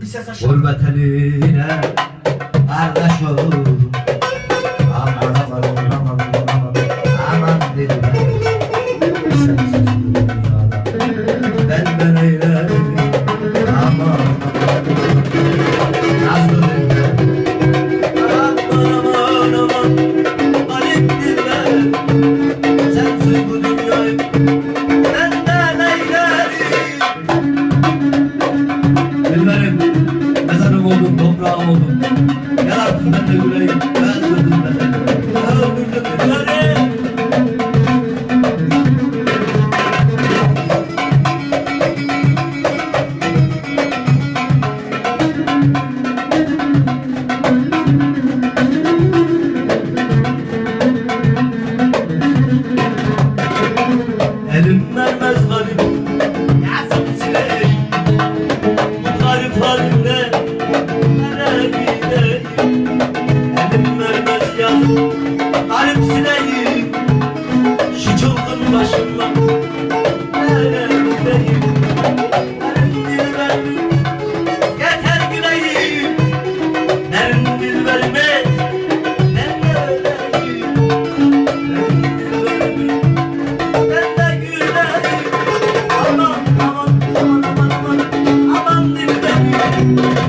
Gurbet eline kardeş olurum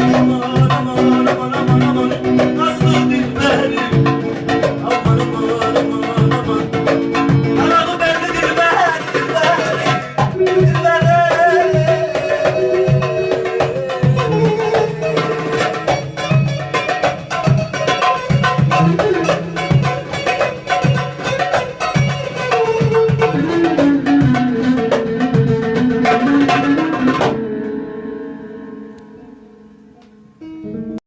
Thank you.